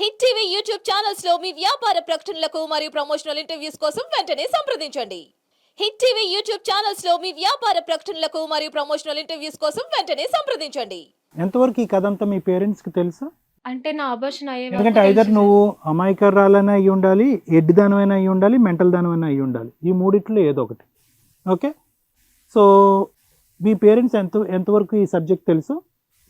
Hit TV YouTube ఛానల్స్లో మీ వ్యాపార ప్రకటనలకు మరియు ప్రమోషనల్ ఇంటర్వ్యూస్ కోసం వెంటనే సంప్రదించండి. హిట్ టీవీ యూట్యూబ్ ఛానల్స్లో మీ వ్యాపార ప్రకటనలకు మరియు ప్రమోషనల్ ఇంటర్వ్యూస్ కోసం వెంటనే సంప్రదించండి. ఎంతవరకు ఈ కథ అంతా మీ పేరెంట్స్కి తెలుసు? అంటే నా అబర్షన్ అయ్యే వరకు ఎందుకంటే ఐదర్ నువ్వు అమాయకరాలైనా అయి ఉండాలి ఎడ్డి దానమైనా అయి ఉండాలి మెంటల్ దానమైనా అయి ఉండాలి. ఈ మూడిట్లో ఏదో ఒకటి. ఓకే? సో మీ పేరెంట్స్ ఎంత ఎంతవరకు ఈ సబ్జెక్ట్ తెలుసు?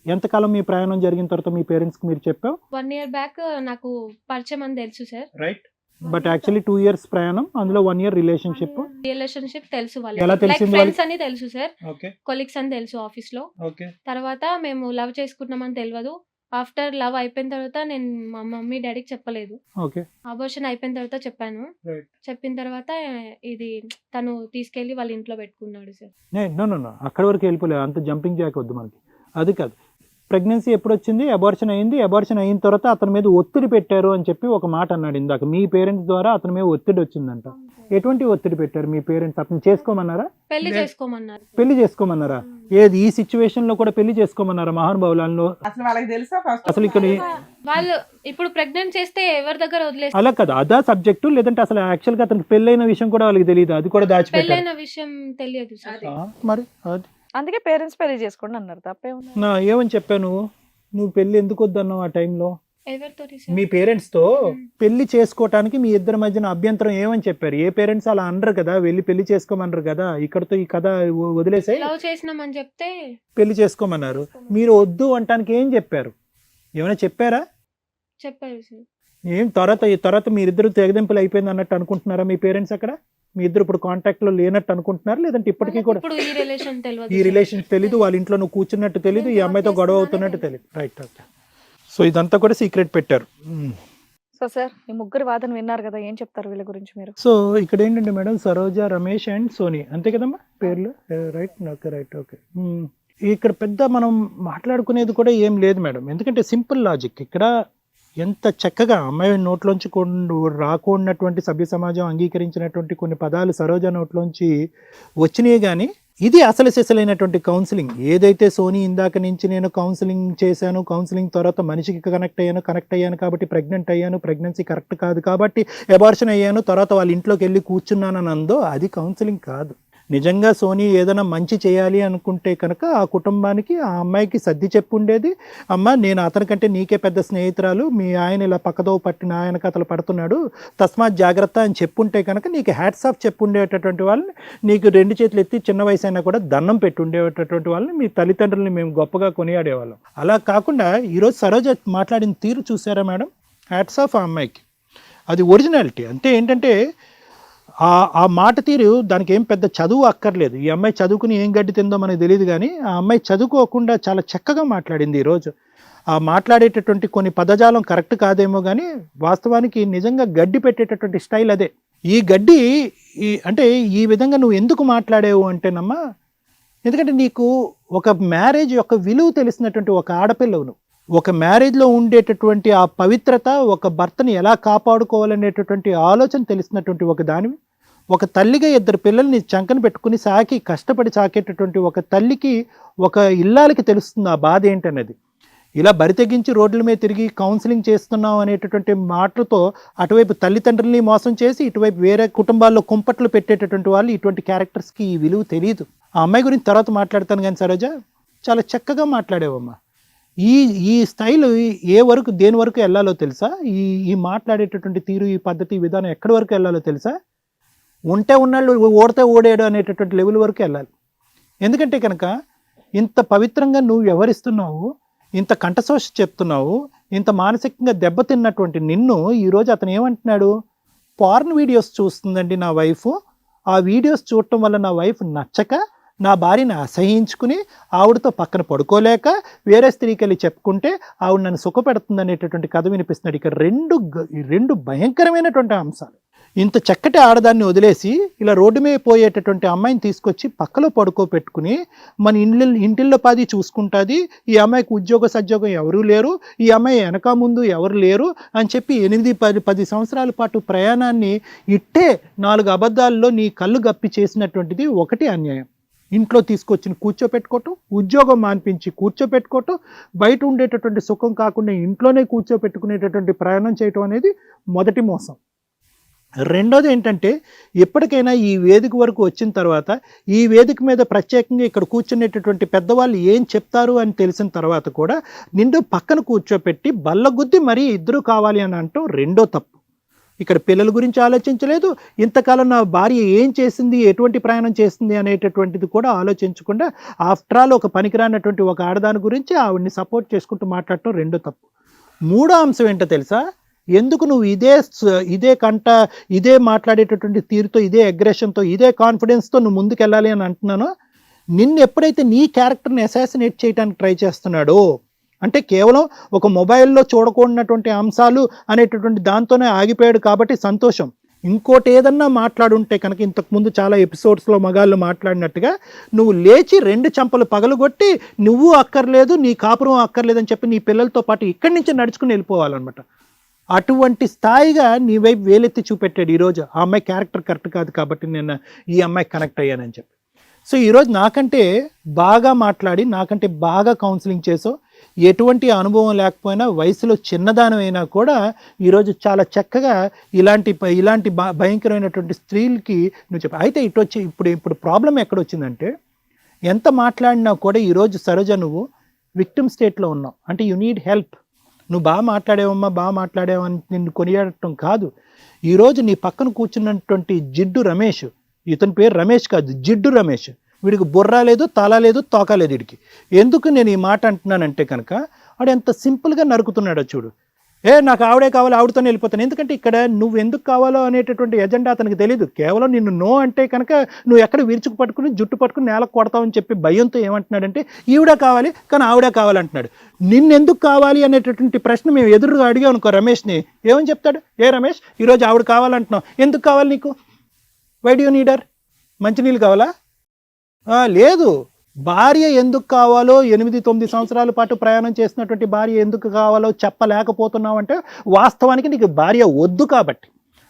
ఎంతకాలం మీ ప్రయాణం జరిగిన తర్వాత మీ పేరెంట్స్కి మీరు చెప్పావు? వన్ ఇయర్ బ్యాక్ నాకు పరిచయం అని తెలుసు sir. Right. But actually two years ప్రయాణం అందులో వన్ ఇయర్ రిలేషన్షిప్? రిలేషన్షిప్ తెలుసు ఎలా వాళ్ళకి లైక్ తెలిసింది ఫ్రెండ్స్ అని తెలుసు సార్. ఓకే. కొలీగ్స్ అని తెలుసు ఆఫీస్లో ఓకే. తర్వాత మేము లవ్ చేసుకున్నామని తెలియదు. ఆఫ్టర్ లవ్ అయిపోయిన తర్వాత నేను మా మమ్మీ డాడీకి చెప్పలేదు. ఓకే. అబర్షన్ అయిపోయిన తర్వాత చెప్పాను. Right. చెప్పిన తర్వాత ఇది తను తీసుకెళ్ళి వాళ్ళ ఇంట్లో పెట్టుకున్నాడు సార్. నో నో నో అక్కడి వరకు వెళ్ళిపోలేదు. అంత జంపింగ్ జాక్ వద్దు మనకి. అది కాదు. ప్రెగ్నెన్సీ ఎప్పుడు వచ్చింది అబార్షన్ అయింది. అబార్షన్ అయిన తర్వాత అతని మీద ఒత్తిడి పెట్టారు అని చెప్పి ఒక మాట అన్నాడు ఇందాక. మీ పేరెంట్స్ ద్వారా అతని మీద ఒత్తిడి వచ్చిందంట. ఎటువంటి ఒత్తిడి పెట్టారు మీ పేరెంట్స్? అతను చేసుకోమన్నారా? పెళ్ళి. చేసుకోమన్నారు. పెళ్ళి చేసుకోమన్నారా? ఏది? ఈ సిచ్యువేషన్లో కూడా పెళ్ళి చేసుకోమన్నారా మహానుభావులలో అసలు వాళ్ళకి తెలుసా ఫస్ట్ అసలు ఇక్కడ వాళ్ళు ఇప్పుడు ప్రెగ్నెంట్ చేస్తే ఎవరి దగ్గర వదిలేస్తారు అలా కాదు. అదా సబ్జెక్టు? లేదంటే అసలు యాక్చువల్గా అతనికి పెళ్ళైన విషయం కూడా వాళ్ళకి తెలియదు అది కూడా దాచిపెట్టారు. పెళ్ళైన విషయం తెలియదు మరి అది అందుకే పేరెంట్స్ పెళ్ళి చేసుకోండి అన్నారు. తప్పే నా ఏమని చెప్పావు నువ్వు? నువ్వు పెళ్ళి ఎందుకు వద్దన్నావు ఆ టైంలో? మీ పేరెంట్స్తో పెళ్ళి చేసుకోవటానికి మీ ఇద్దరి మధ్యన అభ్యంతరం ఏమని చెప్పారు? ఏ పేరెంట్స్ అలా అనరు కదా వెళ్ళి పెళ్ళి చేసుకోమన్నారు కదా ఇక్కడతో ఈ కథ వ- వదిలేసాయి. లవ్ చేసినామని చెప్తే పెళ్ళి చేసుకోమన్నారు. మీరు వద్దు అంటానికి ఏం చెప్పారు? ఏమైనా చెప్పారా? చెప్పారు ఏం తర్వాత తర్వాత మీరిద్దరు తెగదింపులు అయిపోయింది అన్నట్టు అనుకుంటున్నారా మీ పేరెంట్స్ అక్కడ? మీ ఇద్దరు ఇప్పుడు కాంటాక్ట్లో లేనట్టు అనుకుంటున్నారు? లేదంటే ఇప్పటికీ కూడా ఇప్పుడు ఈ రిలేషన్ తెలియదు ఈ సార్. రిలేషన్ తెలీదు వాళ్ళ ఇంట్లో నువ్వు కూర్చున్నట్టు తెలీదు ఈ అమ్మాయితో గొడవ అవుతున్నట్టు తెలియదు రైట్ ఓకే సో ఇదంతా కూడా సీక్రెట్ పెట్టారు. సో సార్ ఈ ముగ్గురు వాదన విన్నారు కదా ఏం చెప్తారు వీళ్ళ గురించి మీరు? సో ఇక్కడ ఏంటంటే మేడం? సరోజ రమేష్ అండ్ సోనీ. అంతే కదమ్మా? పేర్లు? రైట్ ఓకే రైట్ ఓకే ఇక్కడ పెద్ద మనం మాట్లాడుకునేది కూడా ఏం లేదు మేడం. ఎందుకంటే సింపుల్ లాజిక్. ఇక్కడ ఎంత చక్కగా అమ్మాయి నోట్లోంచి కొన్ని రాకున్నటువంటి సభ్య సమాజం అంగీకరించినటువంటి కొన్ని పదాలు సరోజ నోట్లోంచి వచ్చినాయి కానీ ఇది అసలు సిసలైనటువంటి కౌన్సిలింగ్ ఏదైతే సోనీ ఇందాక నుంచి నేను కౌన్సిలింగ్ చేశాను కౌన్సిలింగ్ తర్వాత మనిషికి కనెక్ట్ అయ్యాను కనెక్ట్ అయ్యాను కాబట్టి ప్రెగ్నెంట్ అయ్యాను ప్రెగ్నెన్సీ కరెక్ట్ కాదు కాబట్టి ఎబార్షన్ అయ్యాను తర్వాత వాళ్ళ ఇంట్లోకి వెళ్ళి కూర్చున్నానని అందో అది కౌన్సిలింగ్ కాదు. నిజంగా సోనీ ఏదైనా మంచి చేయాలి అనుకుంటే కనుక ఆ కుటుంబానికి ఆ అమ్మాయికి సర్ది చెప్పుండేది అమ్మ నేను అతనికంటే నీకే పెద్ద స్నేహితురాలు. మీ ఆయన ఇలా పక్కదో పట్టిన ఆయన కథలు పడుతున్నాడు. తస్మాత్ జాగ్రత్త అని చెప్పుంటే కనుక నీకు హ్యాట్స్ ఆఫ్ చెప్పుండేటటువంటి వాళ్ళని నీకు రెండు చేతులు ఎత్తి చిన్న వయసు అయినా కూడా దండం పెట్టుండేటటువంటి వాళ్ళని మీ తల్లిదండ్రులని మేము గొప్పగా కొనియాడేవాళ్ళం. అలా కాకుండా ఈరోజు సరోజ మాట్లాడిన తీరు చూసారా మేడం? హ్యాట్స్ ఆఫ్ ఆ అమ్మాయికి. అది ఒరిజినాలిటీ. అంటే ఏంటంటే ఆ ఆ మాట తీరు దానికి ఏం పెద్ద చదువు అక్కర్లేదు. ఈ అమ్మాయి చదువుకుని ఏం గడ్డి తిందో మనకు తెలియదు కానీ ఆ అమ్మాయి చదువుకోకుండా చాలా చక్కగా మాట్లాడింది ఈరోజు ఆ మాట్లాడేటటువంటి కొన్ని పదజాలం కరెక్ట్ కాదేమో కానీ వాస్తవానికి నిజంగా గడ్డి పెట్టేటటువంటి స్టైల్ అదే. ఈ గడ్డి ఈ అంటే ఈ విధంగా నువ్వు ఎందుకు మాట్లాడేవు అంటేనమ్మా ఎందుకంటే నీకు ఒక మ్యారేజ్ యొక్క విలువ తెలిసినటువంటి ఒక ఆడపిల్లవు నువ్వు. ఒక మ్యారేజ్లో ఉండేటటువంటి ఆ పవిత్రత ఒక భర్తని ఎలా కాపాడుకోవాలనేటటువంటి ఆలోచన తెలిసినటువంటి ఒక దానివి. ఒక తల్లిగా ఇద్దరు పిల్లల్ని చంకన పెట్టుకుని సాకి కష్టపడి సాకేటటువంటి ఒక తల్లికి ఒక ఇల్లాలకి తెలుస్తుంది ఆ బాధ ఏంటనేది. ఇలా బరి తెగించి రోడ్ల మీద తిరిగి కౌన్సిలింగ్ చేస్తున్నాం అనేటటువంటి మాటలతో అటువైపు తల్లిదండ్రుల్ని మోసం చేసి ఇటువైపు వేరే కుటుంబాల్లో కుంపట్లు పెట్టేటటువంటి వాళ్ళు ఇటువంటి క్యారెక్టర్స్కి ఈ విలువ తెలియదు ఆ అమ్మాయి గురించి తర్వాత మాట్లాడతాను కానీ సరోజ చాలా చక్కగా మాట్లాడేవమ్మా. ఈ ఈ స్టైల్ ఏ వరకు దేని వరకు వెళ్ళాలో తెలుసా? ఈ ఈ మాట్లాడేటటువంటి తీరు ఈ పద్ధతి విధానం ఎక్కడి వరకు వెళ్ళాలో తెలుసా? ఉంటే ఉన్నాళ్ళు ఓడితే ఓడాడు అనేటటువంటి లెవెల్ వరకు వెళ్ళాలి. ఎందుకంటే కనుక ఇంత పవిత్రంగా నువ్వు వ్యవహరిస్తున్నావు ఇంత కంఠశోష చెప్తున్నావు ఇంత మానసికంగా దెబ్బతిన్నటువంటి నిన్ను ఈరోజు అతను ఏమంటున్నాడు? పార్న్ వీడియోస్ చూస్తుందండి నా వైఫ్ ఆ వీడియోస్ చూడటం వల్ల నా వైఫ్ నచ్చక నా భార్యని అసహించుకుని ఆవిడతో పక్కన పడుకోలేక వేరే స్త్రీకి వెళ్ళి చెప్పుకుంటే ఆవిడ నన్ను సుఖపెడుతుంది అనేటటువంటి కథ వినిపిస్తున్నాడు. ఇక్కడ రెండు గ- రెండు భయంకరమైనటువంటి అంశాలు. ఇంత చక్కటి ఆడదాన్ని వదిలేసి ఇలా రోడ్డు మీద పోయేటటువంటి అమ్మాయిని తీసుకొచ్చి పక్కలో పడుకోబెట్టుకుని మన ఇండ్ల ఇంటిల్లో పాది చూసుకుంటుంది. ఈ అమ్మాయికి ఉద్యోగ సద్యోగం ఎవరూ లేరు. ఈ అమ్మాయి వెనక ముందు ఎవరు లేరు అని చెప్పి ఎనిమిది పది పది సంవత్సరాల పాటు ప్రయాణాన్ని ఇట్టే నాలుగు అబద్ధాల్లో నీ కళ్ళు గప్పి చేసినటువంటిది ఒకటి అన్యాయం. ఇంట్లో తీసుకొచ్చి కూర్చోపెట్టుకోవటం ఉద్యోగం మాన్పించి కూర్చోపెట్టుకోవటం బయట ఉండేటటువంటి సుఖం కాకుండా ఇంట్లోనే కూర్చోపెట్టుకునేటటువంటి ప్రయాణం చేయటం అనేది మొదటి మోసం. రెండోది ఏంటంటే ఎప్పటికైనా ఈ వేదిక వరకు వచ్చిన తర్వాత ఈ వేదిక మీద ప్రత్యేకంగా ఇక్కడ కూర్చునేటటువంటి పెద్దవాళ్ళు ఏం చెప్తారు అని తెలిసిన తర్వాత కూడా నిండు పక్కన కూర్చోపెట్టి బల్లగుద్ది మరీ ఇద్దరు కావాలి అని అంటూ రెండో తప్పు. ఇక్కడ పిల్లల గురించి ఆలోచించలేదు ఇంతకాలం నా భార్య ఏం చేసింది ఎటువంటి ప్రయాణం చేసింది అనేటటువంటిది కూడా ఆలోచించకుండా ఆఫ్టర్ ఆల్ ఒక పనికిరానటువంటి ఒక ఆడదాని గురించి ఆవిడ్ని సపోర్ట్ చేసుకుంటూ మాట్లాడటం రెండో తప్పు. మూడో అంశం ఏంటో తెలుసా? ఎందుకు నువ్వు ఇదే ఇదే కంట ఇదే మాట్లాడేటటువంటి తీరుతో ఇదే అగ్రెషన్తో ఇదే కాన్ఫిడెన్స్తో నువ్వు ముందుకెళ్ళాలి అని అంటున్నానో నిన్ను ఎప్పుడైతే నీ క్యారెక్టర్ని అసాసినేట్ చేయడానికి ట్రై చేస్తున్నాడో అంటే కేవలం ఒక మొబైల్లో చూడకూడనటువంటి అంశాలు అనేటటువంటి దాంతోనే ఆగిపోయాడు కాబట్టి సంతోషం. ఇంకోటి ఏదన్నా మాట్లాడుంటే కనుక ఇంతకుముందు చాలా ఎపిసోడ్స్లో మగాళ్ళు మాట్లాడినట్టుగా నువ్వు లేచి రెండు చంపలు పగలగొట్టి నువ్వు అక్కర్లేదు నీ కాపురం అక్కర్లేదని చెప్పి నీ పిల్లలతో పాటు ఇక్కడి నుంచి నడుచుకుని వెళ్ళిపోవాలన్నమాట. అటువంటి స్థాయిగా నీ వైపు వేలెత్తి చూపెట్టాడు ఈరోజు ఆ అమ్మాయి క్యారెక్టర్ కరెక్ట్ కాదు కాబట్టి నేను ఈ అమ్మాయి కనెక్ట్ అయ్యానని చెప్పి. సో ఈరోజు నాకంటే బాగా మాట్లాడి నాకంటే బాగా కౌన్సిలింగ్ చేసో ఎటువంటి అనుభవం లేకపోయినా వయసులో చిన్నదానమైనా కూడా ఈరోజు చాలా చక్కగా ఇలాంటి ఇలాంటి భ- భయంకరమైనటువంటి స్త్రీలకి నువ్వు చెప్పి అయితే ఇటు వచ్చి ఇప్పుడు ఇప్పుడు ప్రాబ్లం ఎక్కడొచ్చిందంటే ఎంత మాట్లాడినా కూడా ఈరోజు సరోజ నువ్వు విక్టిమ్ స్టేట్లో ఉన్నావు. అంటే యు నీడ్ హెల్ప్. నువ్వు బాగా మాట్లాడేవమ్మా బాగా మాట్లాడేవని నిన్ను కొనియాడటం కాదు. ఈరోజు నీ పక్కన కూర్చున్నటువంటి జిడ్డు రమేష్ ఇతని పేరు రమేష్ కాదు జిడ్డు రమేష్. వీడికి బుర్ర లేదు తల లేదు తోక లేదు వీడికి. ఎందుకు నేను ఈ మాట అంటున్నానంటే కనుక వాడు ఎంత సింపుల్గా నరుకుతున్నాడో చూడు. ఏ నాకు ఆవిడే కావాలి ఆవిడతోనే వెళ్ళిపోతాను. ఎందుకంటే ఇక్కడ నువ్వు ఎందుకు కావాలో అనేటటువంటి ఎజెండా అతనికి తెలియదు కేవలం నిన్ను నో అంటే కనుక నువ్వు ఎక్కడ విరుచుకు పట్టుకుని జుట్టు పట్టుకుని నేలకు కొడతావని చెప్పి భయంతో ఏమంటున్నాడంటే ఈవిడే కావాలి కానీ ఆవిడే కావాలంటున్నాడు నిన్నెందుకు కావాలి అనేటటువంటి ప్రశ్న మేము ఎదురుగా అడిగాం అనుకో రమేష్ని. ఏమని చెప్తాడు? ఏ రమేష్ ఈరోజు ఆవిడ కావాలంటున్నావు. ఎందుకు కావాలి నీకు? వై డూ నీడర్ మంచినీళ్ళు కావాలా? లేదు. భార్య ఎందుకు కావాలో ఎనిమిది తొమ్మిది సంవత్సరాల పాటు ప్రయాణం చేసినటువంటి భార్య ఎందుకు కావాలో చెప్పలేకపోతున్నావు అంటే వాస్తవానికి నీకు భార్య వద్దు కాబట్టి.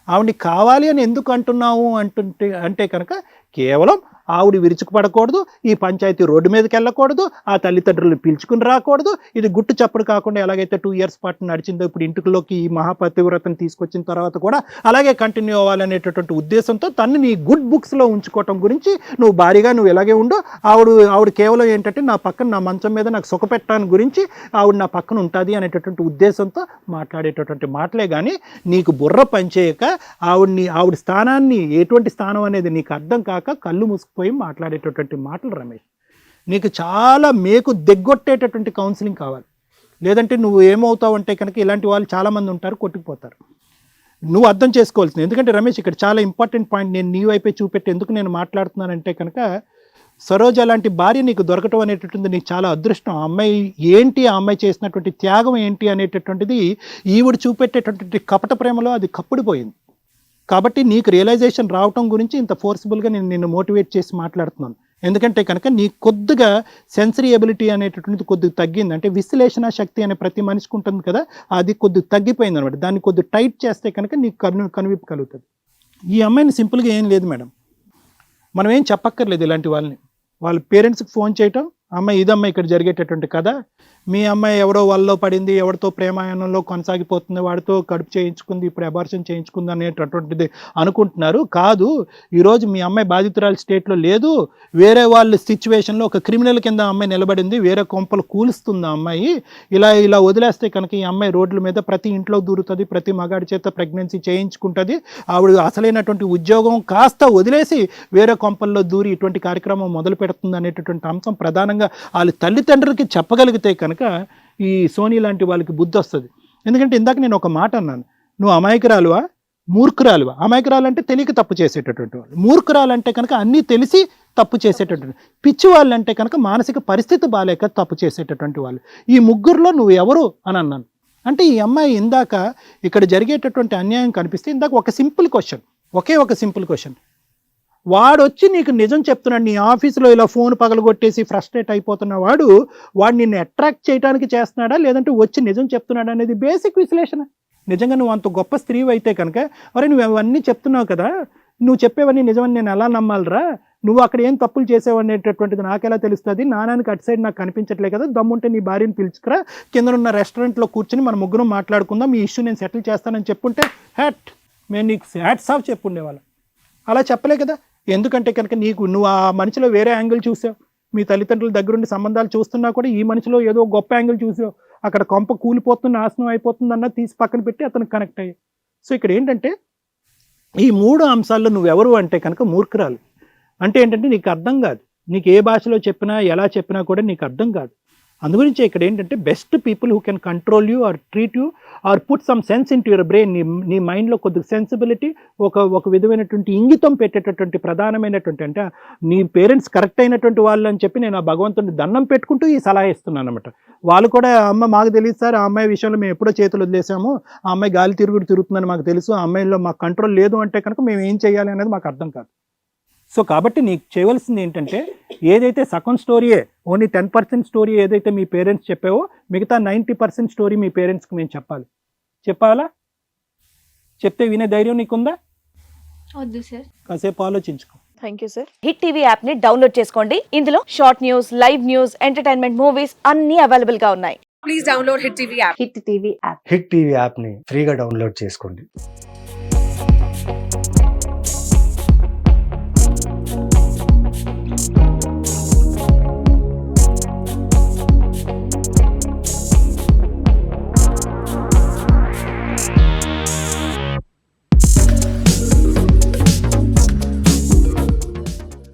ఆవిడ కావాలి అని ఎందుకు అంటున్నావు అంటుంటే అంటే కనుక కేవలం ఆవిడ విరుచుకుపడకూడదు ఈ పంచాయతీ రోడ్డు మీదకి వెళ్ళకూడదు ఆ తల్లిదండ్రులు పిలుచుకుని రాకూడదు. ఇది గుట్టు చప్పుడు కాకుండా ఎలాగైతే టూ ఇయర్స్ పాటు నడిచిందో ఇప్పుడు ఇంటిలోకి ఈ మహాపతివ్రతను తీసుకొచ్చిన తర్వాత కూడా అలాగే కంటిన్యూ అవ్వాలనేటటువంటి ఉద్దేశంతో తను నీ గుడ్ బుక్స్లో ఉంచుకోవటం గురించి నువ్వు భారీగా నువ్వు ఇలాగే ఉండు ఆవిడ ఆవిడ కేవలం ఏంటంటే నా పక్కన నా మంచం మీద నాకు సుఖపెట్టడానికి గురించి ఆవిడ నా పక్కన ఉంటుంది అనేటటువంటి ఉద్దేశంతో మాట్లాడేటటువంటి మాటలే కానీ నీకు బుర్ర పనిచేయక ఆవిడ్ని ఆవిడ స్థానాన్ని ఎటువంటి స్థానం అనేది నీకు అర్థం కాక కళ్ళు పోయి మాట్లాడేటటువంటి మాటలు రమేష్. నీకు చాలా మేకు దిగ్గొట్టేటటువంటి కౌన్సిలింగ్ కావాలి. లేదంటే నువ్వు ఏమవుతావు అంటే కనుక ఇలాంటి వాళ్ళు చాలామంది ఉంటారు కొట్టుకుపోతారు. నువ్వు అర్థం చేసుకోవాల్సింది. ఎందుకంటే రమేష్ ఇక్కడ చాలా ఇంపార్టెంట్ పాయింట్ నేను నీ వైపే చూపెట్టి ఎందుకు నేను మాట్లాడుతున్నానంటే కనుక సరోజ లాంటి భార్య నీకు దొరకటం అనేటటువంటిది నీకు చాలా అదృష్టం. ఆ అమ్మాయి ఏంటి? ఆ అమ్మాయి చేసినటువంటి త్యాగం ఏంటి? అనేటటువంటిది ఈవిడ చూపెట్టేటటువంటి కపట ప్రేమలో అది కప్పుడిపోయింది. కాబట్టి నీకు రియలైజేషన్ రావటం గురించి ఇంత ఫోర్స్ఫుల్గా నేను నిన్ను మోటివేట్ చేసి మాట్లాడుతున్నాను. ఎందుకంటే కనుక నీకు కొద్దిగా సెన్సరీ ఎబిలిటీ అనేటటువంటిది కొద్దిగా తగ్గింది. అంటే విశ్లేషణ శక్తి అనే ప్రతి మనిషికి ఉంటుంది కదా అది కొద్దిగా తగ్గిపోయింది అనమాట దాన్ని కొద్దిగా టైట్ చేస్తే కనుక నీకు కను కనువిప్పు కలుగుతుంది. ఈ అమ్మాయిని సింపుల్గా ఏం లేదు మేడం. మనం ఏం చెప్పక్కర్లేదు ఇలాంటి వాళ్ళని. వాళ్ళ పేరెంట్స్కి ఫోన్ చేయటం అమ్మాయి ఇదమ్మ ఇక్కడ జరిగేటటువంటి కథ. మీ అమ్మాయి ఎవరో వాళ్ళలో పడింది ఎవరితో ప్రేమాయణంలో కొనసాగిపోతుంది వాడితో కడుపు చేయించుకుంది ఇప్పుడు అబార్షన్ చేయించుకుంది అనేటటువంటిది అనుకుంటున్నారు. కాదు ఈరోజు మీ అమ్మాయి బాధితురాలు స్టేట్లో లేదు. వేరే వాళ్ళ సిచ్యువేషన్లో ఒక క్రిమినల్ కింద అమ్మాయి నిలబడింది వేరే కొంపలు కూలుస్తుంది ఆ అమ్మాయి. ఇలా ఇలా వదిలేస్తే కనుక ఈ అమ్మాయి రోడ్ల మీద ప్రతి ఇంట్లో దూరుతుంది ప్రతి మగాడి చేత ప్రెగ్నెన్సీ చేయించుకుంటుంది. ఆవిడ అసలైనటువంటి ఉద్యోగం కాస్త వదిలేసి వేరే కొంపల్లో దూరి ఇటువంటి కార్యక్రమం మొదలు పెడుతుంది అనేటటువంటి అంశం ప్రధానంగా వాళ్ళ తల్లిదండ్రులకి చెప్పగలిగితే కనుక ఈ సోనీ లాంటి వాళ్ళకి బుద్ధి వస్తుంది. ఎందుకంటే ఇందాక నేను ఒక మాట అన్నాను నువ్వు అమాయకురాలువా? మూర్ఖురాలువా? అమాయకురాలు అంటే తెలియక తప్పు చేసేటటువంటి వాళ్ళు. మూర్ఖురాలు అంటే కనుక అన్నీ తెలిసి తప్పు చేసేటటువంటి పిచ్చి వాళ్ళు. అంటే కనుక మానసిక పరిస్థితి బాగాలేక తప్పు చేసేటటువంటి వాళ్ళు. ఈ ముగ్గురులో నువ్వు ఎవరు అని అన్నాను. అంటే ఈ అమ్మాయి ఇందాక ఇక్కడ జరిగేటటువంటి అన్యాయం కనిపిస్తే ఇందాక ఒక సింపుల్ క్వశ్చన్ ఒకే ఒక సింపుల్ క్వశ్చన్. వాడు వచ్చి నీకు నిజం చెప్తున్నాడు నీ ఆఫీసులో ఇలా ఫోన్ పగలగొట్టేసి ఫ్రస్ట్రేట్ అయిపోతున్న వాడు వాడు నిన్ను అట్రాక్ట్ చేయడానికి చేస్తున్నాడా లేదంటే వచ్చి నిజం చెప్తున్నాడా అనేది బేసిక్ విశ్లేషణ. నిజంగా నువ్వు అంత గొప్ప స్త్రీ అయితే కనుక మరి నువ్వు అవన్నీ చెప్తున్నావు కదా నువ్వు చెప్పేవన్నీ నిజమని నేను ఎలా నమ్మాలిరా? నువ్వు అక్కడ ఏం తప్పులు చేసావు అనేటటువంటిది నాకెలా తెలుస్తుంది? నానానికి అటు సైడ్ నాకు కనిపించట్లే కదా దమ్ముంటే నీ భార్యను పిలుచుకురా. కింద ఉన్న రెస్టారెంట్లో కూర్చుని మన ముగ్గురం మాట్లాడుకుందాం ఈ ఇష్యూ నేను సెటిల్ చేస్తానని చెప్పుంటే హ్యాట్ మేము నీకు హ్యాట్స్ ఆఫ్ చెప్పుండేవాళ్ళం. అలా చెప్పలే కదా. ఎందుకంటే కనుక నీకు నువ్వు ఆ మనిషిలో వేరే యాంగిల్ చూసావు. మీ తల్లిదండ్రుల దగ్గరుండి సంబంధాలు చూస్తున్నా కూడా ఈ మనిషిలో ఏదో గొప్ప యాంగిల్ చూసావు. అక్కడ కొంప కూలిపోతుంది నాశనం అయిపోతుంది అన్న తీసి పక్కన పెట్టి అతనికి కనెక్ట్ అయ్యి సో ఇక్కడ ఏంటంటే ఈ మూడు అంశాల్లో నువ్వెవరు అంటే కనుక మూర్ఖురాలు. అంటే ఏంటంటే నీకు అర్థం కాదు. నీకు ఏ భాషలో చెప్పినా ఎలా చెప్పినా కూడా నీకు అర్థం కాదు. అందుగురించి ఇక్కడ ఏంటంటే best people who can control you or treat you or put some sense into your brain నీ నీ మైండ్లో కొద్దిగా సెన్సిబిలిటీ ఒక ఒక విధమైనటువంటి ఇంగితం పెట్టేటటువంటి ప్రధానమైనటువంటి అంటే నీ పేరెంట్స్ కరెక్ట్ అయినటువంటి వాళ్ళు అని చెప్పి నేను ఆ భగవంతుని దండం పెట్టుకుంటూ ఈ సలహా ఇస్తున్నాను అనమాట వాళ్ళు కూడా అమ్మ మాకు తెలియదు సార్ ఆ అమ్మాయి విషయంలో మేము ఎప్పుడో చేతులు వదిలేసాము ఆ అమ్మాయి గాలి తిరుగుడు తిరుగుతుందని మాకు తెలుసు ఆ అమ్మాయిలో మాకు కంట్రోల్ లేదు అంటే కనుక మేము ఏం చేయాలి అనేది మాకు అర్థం కాదు. సో కాబట్టి నీకు చేయవలసింది ఏంటంటే ఏదైతే సగం స్టోరీయే ఓన్లీ టెన్ పర్సెంట్ స్టోరీ ఏదైతే మీ పేరెంట్స్ చెప్పావో మిగతా నైంటీ పర్సెంట్ స్టోరీ మీ పేరెంట్స్కి మేము చెప్పాలి. చెప్పాలా? చెప్తే వినే ధైర్యం నీకుందా? వద్దు సార్. కాసేపు ఆలోచించుకో. Thank you sir. Hit TV యాప్ని డౌన్లోడ్ చేసుకోండి. ఇందులో short news live news entertainment movies అన్ని అవైలబుల్గా ఉన్నాయి Hit TV app. Hit TV యాప్ని ఫ్రీగా డౌన్లోడ్ చేసుకోండి.